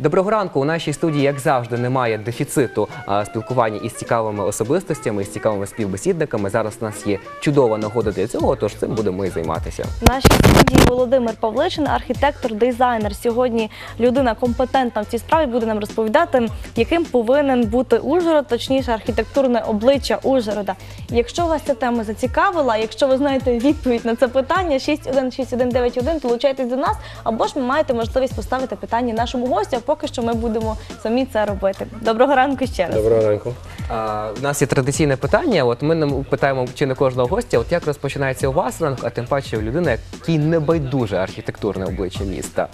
Доброго ранку. У нашій студії, як завжди, немає дефіциту спілкування із цікавими особистостями, із цікавими співбесідниками. Зараз у нас є чудова нагода для цього, тож цим будемо і займатися. В нашій студії Володимир Павличин, архітектор, дизайнер. Сьогодні людина компетентна в цій справі буде нам розповідати, яким повинен бути Ужгород, точніше архітектурне обличчя Ужгорода. Якщо вас ця тема зацікавила, якщо ви знаєте відповідь на це питання, 616191, долучайтесь до нас, або ж ви маєте можливість поставити питання нашому гостю. Поки що ми будемо самі це робити. Доброго ранку ще раз. Доброго ранку. А, у нас є традиційне питання. От ми нам питаємо чи не кожного гостя. От як розпочинається у вас ранок, а тим паче у людини, якій не байдуже архітектурне обличчя міста.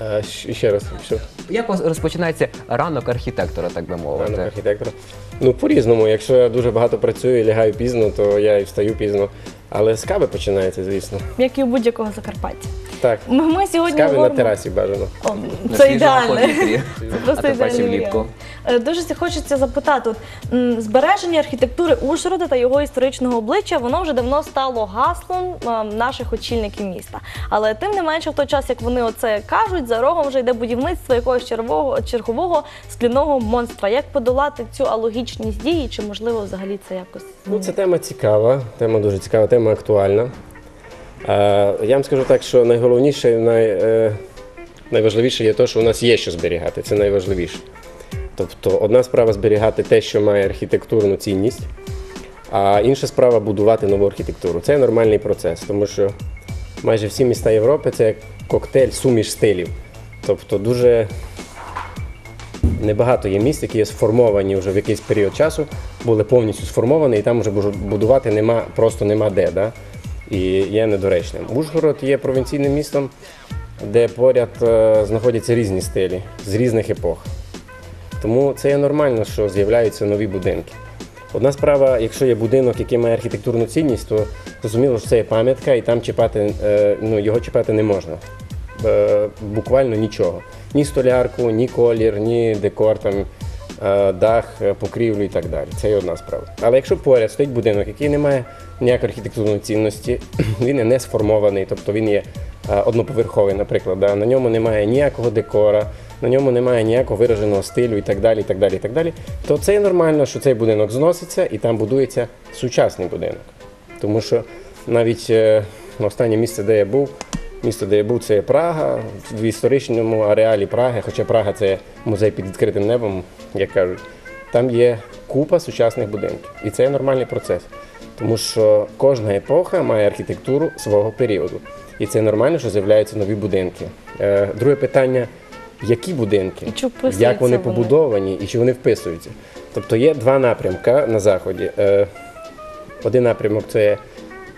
А, ще раз, що Як у вас розпочинається ранок архітектора, так би мовити? ранок архітектора? Ну, по-різному. Якщо я дуже багато працюю і лягаю пізно, то я і встаю пізно. Але з кави починається, звісно. Як і у будь-якого Закарпаття. Так, Ми, ми з сьогодні кави на терасі бажано. О, На це свіжому ідеально. повітрі. Це А просто тим паче ідеальний влітку. варіант. Е, Дуже хочеться запитати, от, м, збереження архітектури Ужгорода та його історичного обличчя, воно вже давно стало гаслом е, наших очільників міста. Але тим не менше, в той час, як вони оце кажуть, за рогом вже йде будівництво якогось чергового, чергового скляного монстра. Як подолати цю алогічність дії, чи можливо взагалі це якось? Ну, це тема цікава, тема дуже цікава, тема актуальна. Е, я вам скажу так, що найголовніше і най, е, найважливіше є те, що у нас є що зберігати. Це найважливіше. Тобто, одна справа зберігати те, що має архітектурну цінність, а інша справа будувати нову архітектуру. Це нормальний процес, тому що майже всі міста Європи це коктейль суміш стилів. Тобто дуже небагато є місць, які є сформовані вже в якийсь період часу, були повністю сформовані, і там вже будувати нема, просто нема де. Да? І є недоречним. Ужгород є провінційним містом, де поряд е, знаходяться різні стилі з різних епох. Тому це є нормально, що з'являються нові будинки. Одна справа, якщо є будинок, який має архітектурну цінність, то зрозуміло, що це є пам'ятка, і там чіпати, е, ну, його чіпати не можна. Буквально нічого. Ні столярку, ні колір, ні декор, там, е, дах, е, покрівлю і так далі. Це є одна справа. Але якщо поряд стоїть будинок, який не має ніякої архітектурної цінності, він є не сформований, тобто він є е, одноповерховий, наприклад, да, на ньому немає ніякого декора, на ньому немає ніякого вираженого стилю і так далі, і так далі, і так далі, то це нормально, що цей будинок зноситься і там будується сучасний будинок. Тому що навіть на останнє місце, де я був, місто, де я був, це Прага. В історичному ареалі Праги, хоча Прага це музей під відкритим небом, як кажуть, там є купа сучасних будинків. І це нормальний процес. Тому що кожна епоха має архітектуру свого періоду. І це нормально, що з'являються нові будинки. Е, Друге питання: які будинки? І Як вони вони? побудовані і чи вони вписуються? Тобто є два напрямки на заході. Е, один напрямок це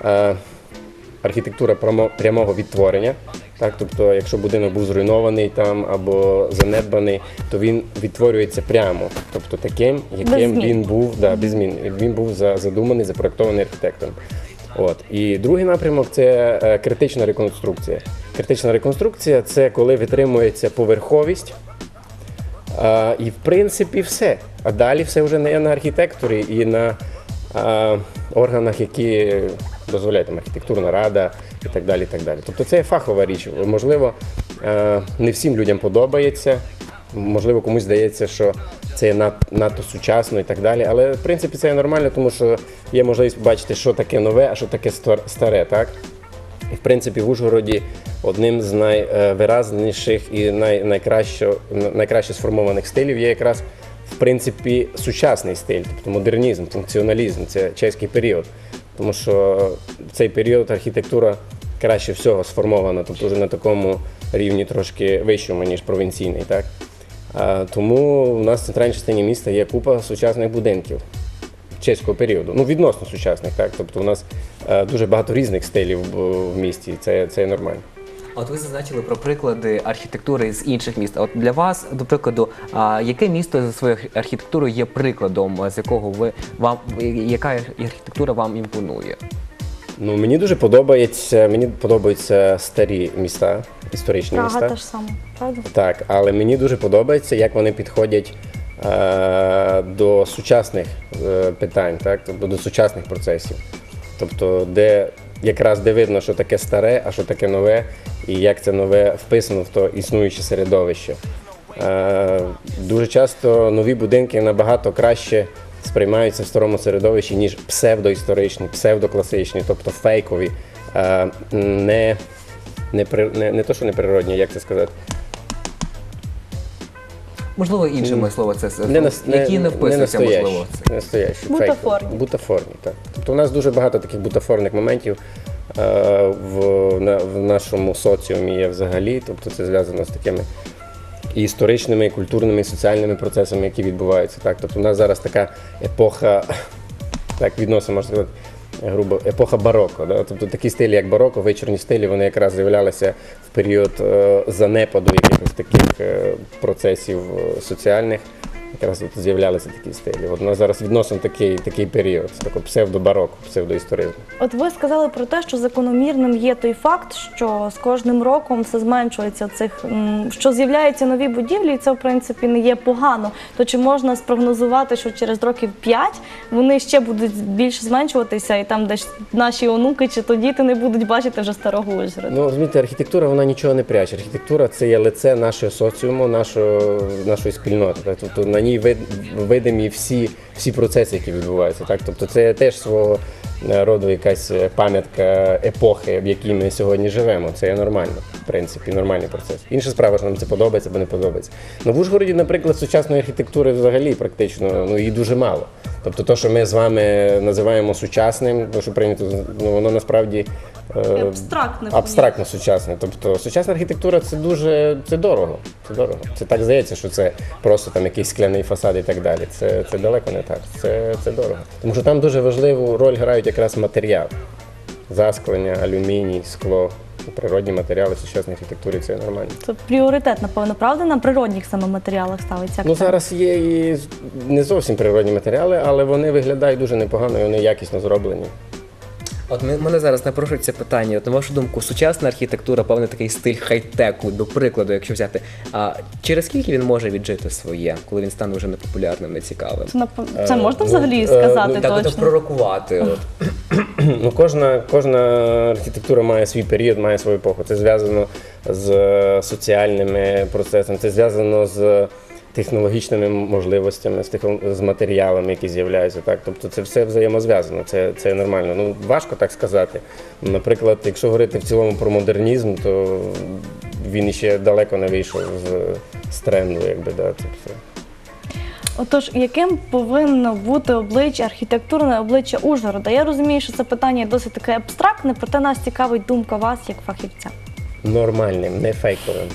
е, архітектура прямого відтворення. Так, тобто, якщо будинок був зруйнований там або занедбаний, то він відтворюється прямо, тобто таким, яким він був, да, без змін. Він був задуманий, запроектований архітектором. От. І другий напрямок це е, критична реконструкція. Критична реконструкція це коли витримується поверховість, а, і в принципі все. А далі все вже не на архітекторі і на а, органах, які дозволяють там архітектурна рада і так далі. І так далі. Тобто це є фахова річ. Можливо, не всім людям подобається. Можливо, комусь здається, що це є надто сучасно і так далі. Але в принципі це є нормально, тому що є можливість побачити, що таке нове, а що таке старе, так? І в принципі в Ужгороді одним з найвиразніших і най, найкраще, найкраще сформованих стилів є якраз в принципі сучасний стиль, тобто модернізм, функціоналізм, це чеський період. Тому що в цей період архітектура краще всього сформована, тобто вже на такому рівні трошки вищому, ніж провінційний. Так? Тому у нас в центральній частині міста є купа сучасних будинків чеського періоду. Ну, відносно сучасних, так. Тобто у нас е, дуже багато різних стилів в, в місті, це, це нормально. От ви зазначили про приклади архітектури з інших міст. От для вас, до прикладу, а, яке місто за своєю архітектурою є прикладом, з якого ви вам яка архітектура вам імпонує? Ну, мені дуже подобається, мені подобаються старі міста, історичні Прага міста. теж саме, правда? Так, але мені дуже подобається, як вони підходять е, до сучасних е, питань, так, тобто до сучасних процесів. Тобто, де якраз де видно, що таке старе, а що таке нове, і як це нове вписано в то існуюче середовище. Е, Дуже часто нові будинки набагато краще сприймаються в старому середовищі, ніж псевдоісторичні, псевдокласичні, тобто фейкові, е, не, не, не, не то, що неприродні, як це сказати. Можливо, іншими слово це Не, які не вписуються, настоящі, можливо. Це. не настоящі, Бутафорні. Бутафорні, так. Тобто у нас дуже багато таких бутафорних моментів в, на, в нашому соціумі є взагалі. Тобто це зв'язано з такими і історичними, і культурними, і соціальними процесами, які відбуваються. Так? Тобто у нас зараз така епоха, так відносно можна сказати, грубо, епоха бароко. Да? Тобто такі стилі, як бароко, вечірні стилі, вони якраз з'являлися в період е, занепаду якихось таких е, процесів е, соціальних. Якраз от з'являлися такі стилі. От у нас зараз відносно такий, такий період, такого псевдобароко, псевдоісторизму. От ви сказали про те, що закономірним є той факт, що з кожним роком все зменшується цих, що з'являються нові будівлі, і це в принципі не є погано. То чи можна спрогнозувати, що через років 5 вони ще будуть більше зменшуватися, і там десь наші онуки чи то діти не будуть бачити вже старого Ужгорода? Ну, розумієте, архітектура вона нічого не пряче. Архітектура це є лице нашого соціуму, нашого, нашої спільноти. Тобто на ній вид, видимі всі, всі процеси, які відбуваються. Так? Тобто це теж свого е, роду якась е, пам'ятка епохи, в якій ми сьогодні живемо. Це є нормально, в принципі, нормальний процес. Інша справа, що нам це подобається або не подобається. Ну, в Ужгороді, наприклад, сучасної архітектури взагалі практично ну, її дуже мало. Тобто, те, що ми з вами називаємо сучасним, то що прийнято, ну, воно насправді е, Абстрактне абстрактно сучасне. Тобто сучасна архітектура це дуже це дорого. Це дорого. Це так здається, що це просто там якийсь скляний фасад і так далі. Це, це далеко не так. Це, це дорого. Тому що там дуже важливу роль грають якраз матеріали. Засклення, алюміній, скло. Природні матеріали в сучасній архітектурі це нормально. Це пріоритет, напевно, правда, на природних саме матеріалах ставиться Ну зараз є і не зовсім природні матеріали, але вони виглядають дуже непогано і вони якісно зроблені. От мене зараз напрошується питання. От на вашу думку, сучасна архітектура, певний такий стиль хай-теку, до прикладу, якщо взяти. А через скільки він може віджити своє, коли він стане вже непопулярним, нецікавим? Це, це Е, можна взагалі е, сказати Так, от точно? пророкувати. От. Ну, кожна, кожна архітектура має свій період, має свою епоху. Це зв'язано з е, соціальними процесами, це зв'язано з технологічними можливостями, з, матеріалами, які з'являються. Так? Тобто це все взаємозв'язано, це, це нормально. Ну, важко так сказати. Наприклад, якщо говорити в цілому про модернізм, то він ще далеко не вийшов з, з тренду, якби да, це все. Отож, яким повинно бути обличчя, архітектурне обличчя Ужгорода? Я розумію, що це питання досить таке абстрактне, проте нас цікавить думка вас як фахівця. Нормальним, не фейковим.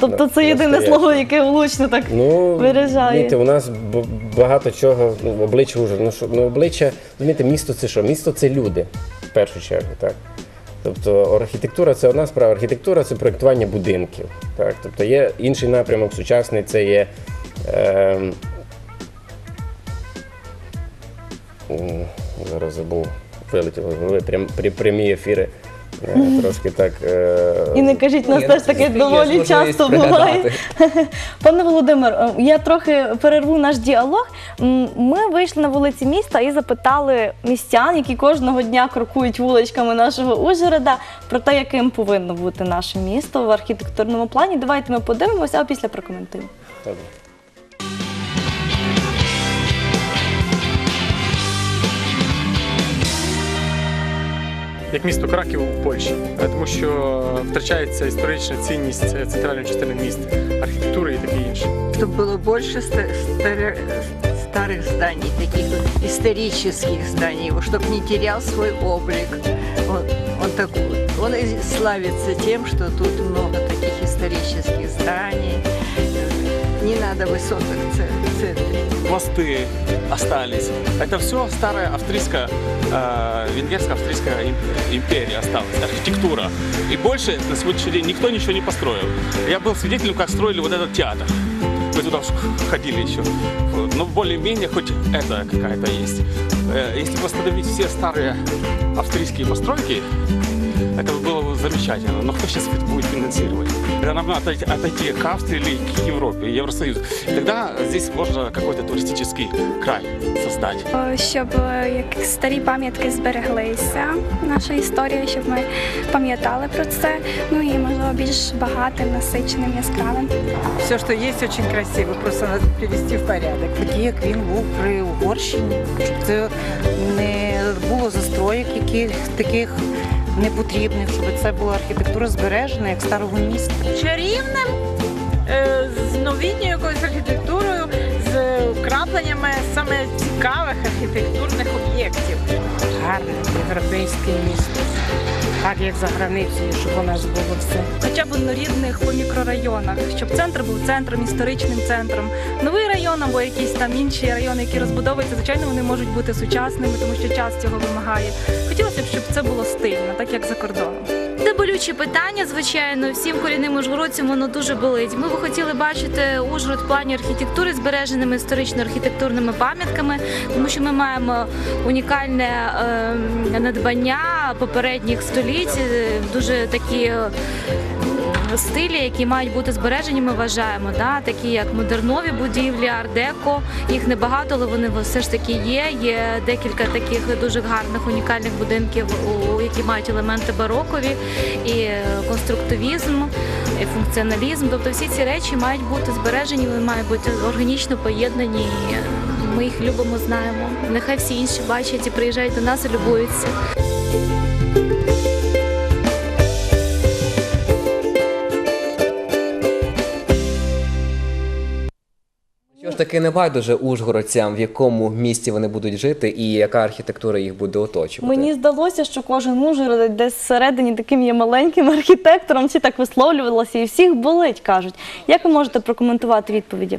Тобто це єдине слово, яке влучно так Ну, виражає. знаєте, у нас б- багато чого, ну, обличчя вже. Ну, що, ну, обличчя, розумієте, місто це що? Місто це люди, в першу чергу, так. Тобто архітектура це одна справа, архітектура це проєктування будинків. Так? Тобто є інший напрямок сучасний, це є. м, зараз забув, вилетіло з голови, прям, прям, прямі ефіри. Е, Трошки так. е, І не кажіть, нас Ні, теж таке є доволі можливість часто буває. пригадати. Пане Володимир, е, я трохи перерву наш діалог. М, Ми вийшли на вулиці міста і запитали містян, які кожного дня крокують вуличками нашого Ужгорода, про те, яким повинно бути наше місто в архітектурному плані. Давайте ми подивимося, а після прокоментуємо. Добре. як місто Краків у Польщі, Е, тому що втрачається історична цінність е, центральної частини міста, архітектури і таке інше. чтобы было больше ста- старя- старых зданий, таких вот исторических зданий, чтобы не терял свой облик. Он, он такой, он и славится тем, что тут много таких исторических зданий. Не надо высоток в ц- центре. мосты остались. Это все старая австрийская, э, венгерско-австрийская им- империя осталась, архитектура. И больше на сегодняшний день никто ничего не построил. Я был свидетелем, как строили вот этот театр. Мы туда ходили еще. Но более-менее хоть это какая-то есть. Э, Если восстановить все старые австрийские постройки, Это замечательно. Но кто сейчас это будет финансировать? Это нам надо отойти, к Австрии или к Европе, Евросоюзу. И тогда здесь можно какой-то туристический край создать. Щоб е, як старі пам'ятки збереглися, наша історія, щоб ми пам'ятали про це. Ну і можливо більш багатим, насиченим, яскравим. Все, что есть, очень красиво. Просто надо привести в порядок. Такий, як він був при Угорщині, щоб це не було застроєк, яких таких непотрібних, щоб це була архітектура збережена, як старого міста. чарівним, е, з новітньою якоюсь архітектурою, з вкрапленнями саме цікавих архітектурних об'єктів. гарне європейське місто, так як за границею, щоб у нас було все. Хоча б однорідних по мікрорайонах, щоб центр був центром, історичним центром. Новий район або якісь там інші райони, які розбудовуються, звичайно, вони можуть бути сучасними, тому що час цього вимагає. Хотілося б, щоб це було стильно, так як за кордоном. Болюче питання, звичайно. Всім корінним ужгородцям воно дуже болить. Ми б хотіли бачити Ужгород в плані архітектури збереженими історично-архітектурними пам'ятками, тому що ми маємо унікальне е, надбання попередніх століть, е, дуже такі. Е, Стилі, які мають бути збережені, ми вважаємо, да? такі як модернові будівлі, ардеко. Їх небагато, але вони все ж таки є. Є декілька таких дуже гарних унікальних будинків, які мають елементи барокові, і е, конструктивізм, і функціоналізм. Тобто всі ці речі мають бути збережені, вони мають бути органічно поєднані. Ми їх любимо, знаємо. Нехай всі інші бачать і приїжджають до нас і любуються. Таки не байдуже ужгородцям, в якому місті вони будуть жити і яка архітектура їх буде оточувати. Мені здалося, що кожен Ужгород десь всередині таким є маленьким архітектором. Всі так висловлювалися, і всіх болить, кажуть. Як ви можете прокоментувати відповіді?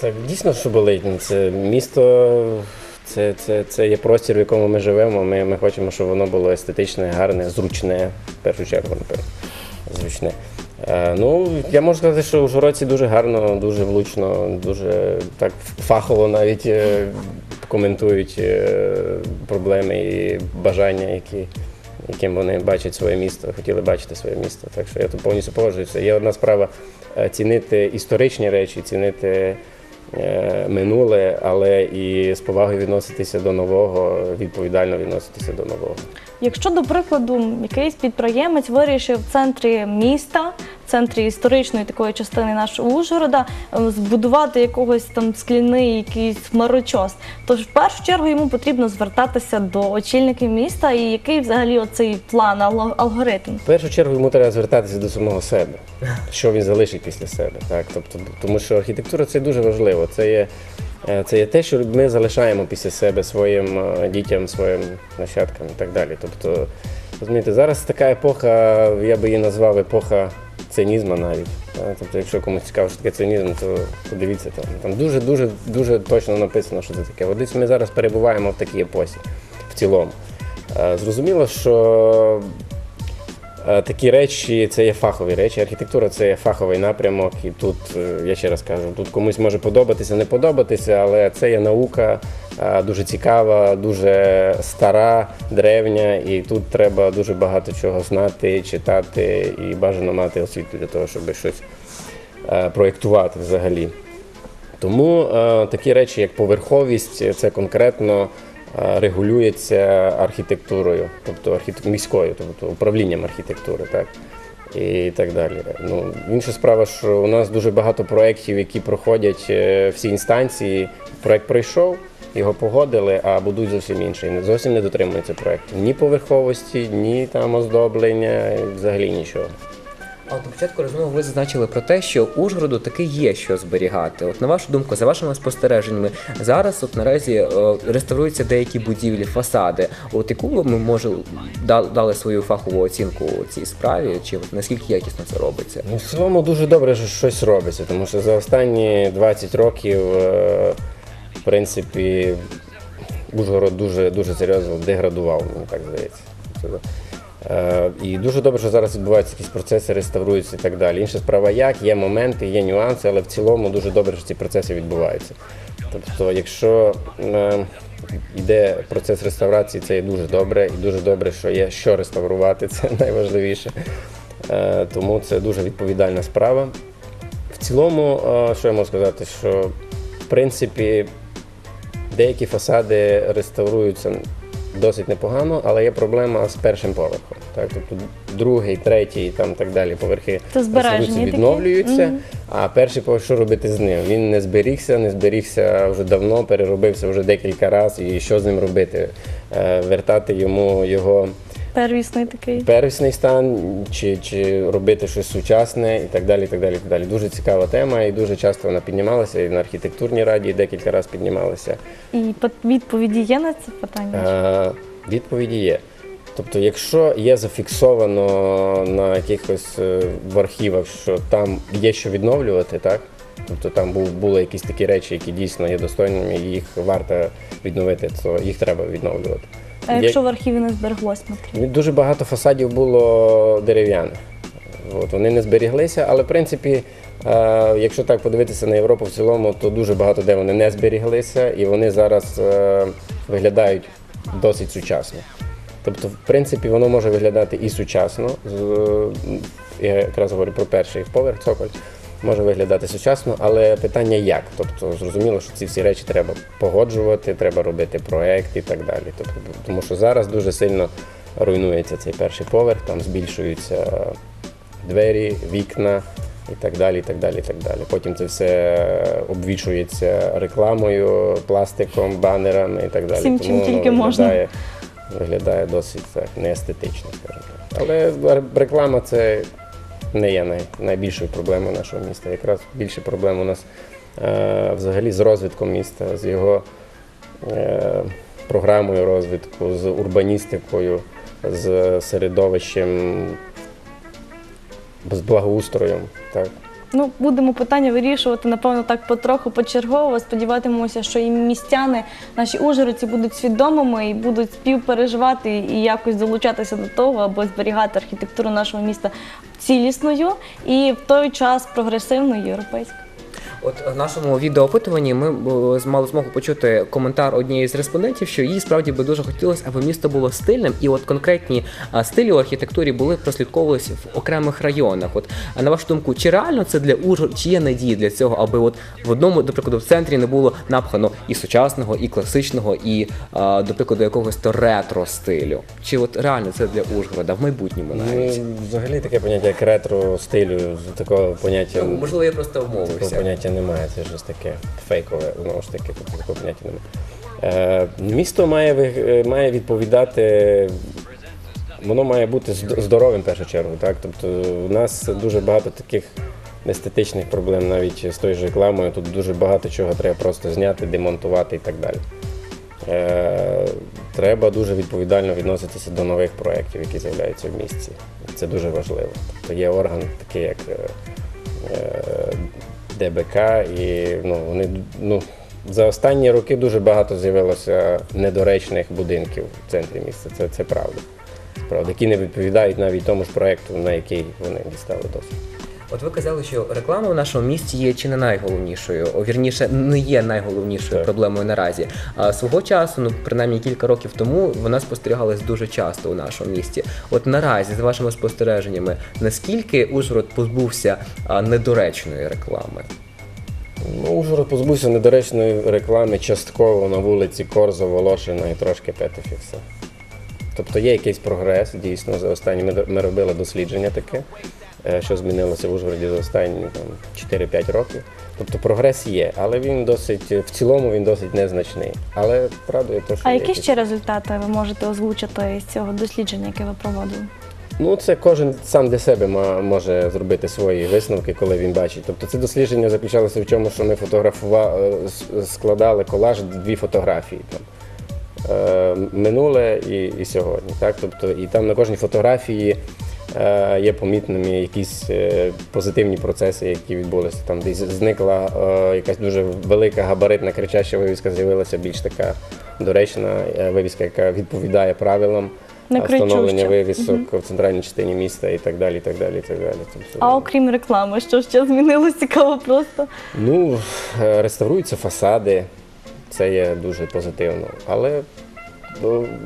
Це дійсно, що болить. Ну, Це місто, це, це, це є простір, в якому ми живемо. Ми, ми хочемо, щоб воно було естетичне, гарне, зручне, в першу чергу, напевно. Зручне. Е, ну, я можу сказати, що у Жороці дуже гарно, дуже влучно, дуже так фахово навіть е, коментують е, проблеми і бажання, які, яким вони бачать своє місто, хотіли бачити своє місто. Так що я тут повністю погоджуюся. Є одна справа цінити історичні речі, цінити минуле, але і з повагою відноситися до нового, відповідально відноситися до нового. Якщо, до прикладу, якийсь підприємець вирішив в центрі міста, центрі історичної такої частини нашого Ужгорода, ем, збудувати якогось там скляний якийсь хмарочос, то ж в першу чергу йому потрібно звертатися до очільників міста і який взагалі оцей план, алгоритм. В першу чергу йому треба звертатися до самого себе, що він залишить після себе. Так? Тобто, тому що архітектура це дуже важливо. Це є, е, це є те, що ми залишаємо після себе своїм е, дітям, своїм нащадкам і так далі. Тобто, розумієте, зараз така епоха, я би її назвав епоха цинізму навіть. Е, Тобто, якщо комусь цікаво, що таке цинізм, то подивіться там. Там дуже, дуже, точно написано, що це таке. От ми зараз перебуваємо в такій епосі в цілому. Е, Зрозуміло, що Е, Такі речі це є фахові речі. Архітектура це є фаховий напрямок, і тут я ще раз кажу, тут комусь може подобатися, не подобатися, але це є наука дуже цікава, дуже стара, древня, і тут треба дуже багато чого знати, читати і бажано мати освіту для того, щоб щось е, проєктувати взагалі. Тому е, такі речі, як поверховість, це конкретно е, регулюється архітектурою, тобто архітек... міською, тобто управлінням архітектури, так. І так далі. Ну, інша справа, що у нас дуже багато проєктів, які проходять е, всі інстанції. Проєкт пройшов, його погодили, а будуть зовсім інші. Зовсім не дотримуються проєкту. Ні поверховості, ні там оздоблення, взагалі нічого. А на початку розмови ви зазначили про те, що Ужгороду таки є що зберігати. От на вашу думку, за вашими спостереженнями, зараз от наразі е, реставруються деякі будівлі, фасади. От яку ви може дали свою фахову оцінку цій справі, чи наскільки якісно це робиться? Ну, в цілому дуже добре, що щось робиться, тому що за останні 20 років, е, в принципі, Ужгород дуже, дуже серйозно деградував, мені так здається. Е, І дуже добре, що зараз відбуваються якісь процеси, реставруються і так далі. Інша справа як, є моменти, є нюанси, але в цілому дуже добре, що ці процеси відбуваються. Тобто, якщо е, йде процес реставрації, це є дуже добре, і дуже добре, що є що реставрувати, це найважливіше. Е, тому це дуже відповідальна справа. В цілому, що я можу сказати, що в принципі деякі фасади реставруються досить непогано, але є проблема з першим поверхом. Так? Тобто другий, третій там так далі поверхи Це збережені такі? відновлюються. Мгм. А перший поверх, що робити з ним? Він не зберігся, не зберігся вже давно, переробився вже декілька разів. І що з ним робити? Е, Вертати йому його Первісний такий. первісний стан, чи, чи робити щось сучасне і так далі. і так далі, і так далі. Дуже цікава тема, і дуже часто вона піднімалася і на архітектурній раді, і декілька разів піднімалася. І відповіді є на це питання? Е, Відповіді є. Тобто, якщо є зафіксовано на якихось е, в архівах, що там є що відновлювати, так? Тобто там був, були якісь такі речі, які дійсно є достойними, і їх варто відновити, то їх треба відновлювати. А Є- якщо в архіві не збереглось матеріал? Дуже багато фасадів було дерев'яних. От, вони не зберіглися, але в принципі, е, якщо так подивитися на Європу в цілому, то дуже багато де вони не зберіглися, і вони зараз е, виглядають досить сучасно. Тобто, в принципі, воно може виглядати і сучасно. Я якраз говорю про перший поверх цоколь. Може виглядати сучасно, але питання як. Тобто, зрозуміло, що ці всі речі треба погоджувати, треба робити проект і так далі. Тобто, тому що зараз дуже сильно руйнується цей перший поверх, там збільшуються двері, вікна і так далі. і так далі, і так далі. Потім це все обвішується рекламою, пластиком, банерами і так далі. Всім, чим Тому воно тільки можна. виглядає, виглядає досить так, неестетично, скажімо так. Але реклама це не є най, найбільшою проблемою нашого міста. Якраз більше проблем у нас е, взагалі з розвитком міста, з його е, програмою розвитку, з урбаністикою, з середовищем, з благоустроєм. Так. Ну, будемо питання вирішувати, напевно, так потроху, почергово. Сподіватимемося, що і містяни, наші ужгородці будуть свідомими і будуть співпереживати і якось долучатися до того, аби зберігати архітектуру нашого міста цілісною і в той час прогресивною європейською. От в нашому відеоопитуванні ми е, мали змогу почути коментар однієї з респондентів, що їй справді би дуже хотілося, аби місто було стильним, і от конкретні стилі у архітектурі були прослідковувалися в окремих районах. От а на вашу думку, чи реально це для Ужгорода, чи є надії для цього, аби от в одному, до прикладу, в центрі не було напхано і сучасного, і класичного, і до прикладу якогось то ретро стилю? Чи от реально це для Ужгорода в майбутньому навіть? Ну, взагалі таке поняття як ретро стилю, такого поняття. Ну, можливо, я просто Такого обмовився. Поняття немає, це щось таке фейкове, знову ж таки, тобто такого поняття немає. Е, місто має, е, має відповідати, воно має бути здоровим в першу чергу. Так? Тобто у нас дуже багато таких естетичних проблем навіть з тою ж рекламою. Тут дуже багато чого треба просто зняти, демонтувати і так далі. Е, треба дуже відповідально відноситися до нових проєктів, які з'являються в місті. Це дуже важливо. Тобто є орган, такий як ДБК, і ну, вони ну, за останні роки дуже багато з'явилося недоречних будинків в центрі міста. Це, це правда. Правда, які не відповідають навіть тому ж проєкту, на який вони дістали досвід. От ви казали, що реклама в нашому місті є чи не найголовнішою, о, вірніше, не є найголовнішою Так. проблемою наразі. А свого часу, ну принаймні кілька років тому, вона спостерігалась дуже часто у нашому місті. От наразі, з вашими спостереженнями, наскільки Ужгород позбувся недоречної реклами? Ну, Ужгород позбувся недоречної реклами частково на вулиці Корзо, Волошина і трошки Петефікса. Тобто є якийсь прогрес, дійсно, за останні ми, ми робили дослідження таке, що змінилося в Ужгороді за останні там, 4-5 років. Тобто прогрес є, але він досить, в цілому він досить незначний. Але правда є те, що А які ще результати ви можете озвучити з цього дослідження, яке ви проводили? Ну, це кожен сам для себе може зробити свої висновки, коли він бачить. Тобто це дослідження заключалося в чому, що ми фотографували, складали колаж дві фотографії там. Е, минуле і, і сьогодні. Так? Тобто, і там на кожній фотографії е, є помітними якісь е, позитивні процеси, які відбулися. Там десь зникла е, якась дуже велика габаритна кричаща вивіска, з'явилася більш така доречна е, вивіска, яка відповідає правилам. Встановлення вивісок в центральній частині міста і так далі. і так далі, і так далі. А окрім реклами, що ще змінилось цікаво просто. Ну, е, реставруються фасади, це є дуже позитивно. Але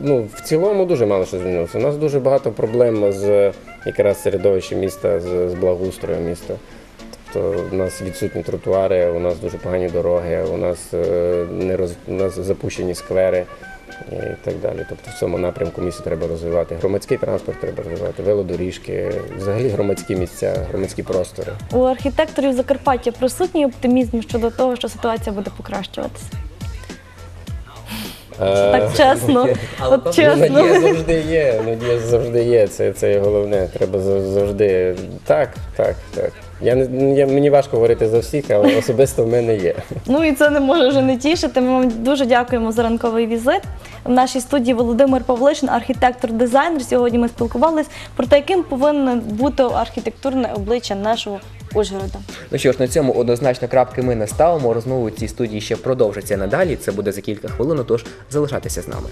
ну, в цілому дуже мало що змінилося. У нас дуже багато проблем з якраз середовищем міста, з, з благоустроєм міста. Тобто у нас відсутні тротуари, у нас дуже погані дороги, у нас, е, не роз, у нас запущені сквери і так далі. Тобто в цьому напрямку місто треба розвивати. Громадський транспорт треба розвивати, велодоріжки, взагалі громадські місця, громадські простори. У архітекторів Закарпаття присутній оптимізм щодо того, що ситуація буде покращуватися. Так чесно, от чесно. надія завжди є, надія завжди є. Це, це головне. Треба завжди. Так, так, так. Я не я, мені важко говорити за всіх, але особисто в мене є. Ну і це не може вже не тішити. Ми вам дуже дякуємо за ранковий візит. В нашій студії Володимир Павлишин, архітектор-дизайнер. Сьогодні ми спілкувалися про те, яким повинно бути архітектурне обличчя нашого Ужгорода. Ну що ж, на цьому однозначно крапки ми не ставимо. Розмову у цій студії ще продовжаться надалі. Це буде за кілька хвилин, тож залишайтеся з нами.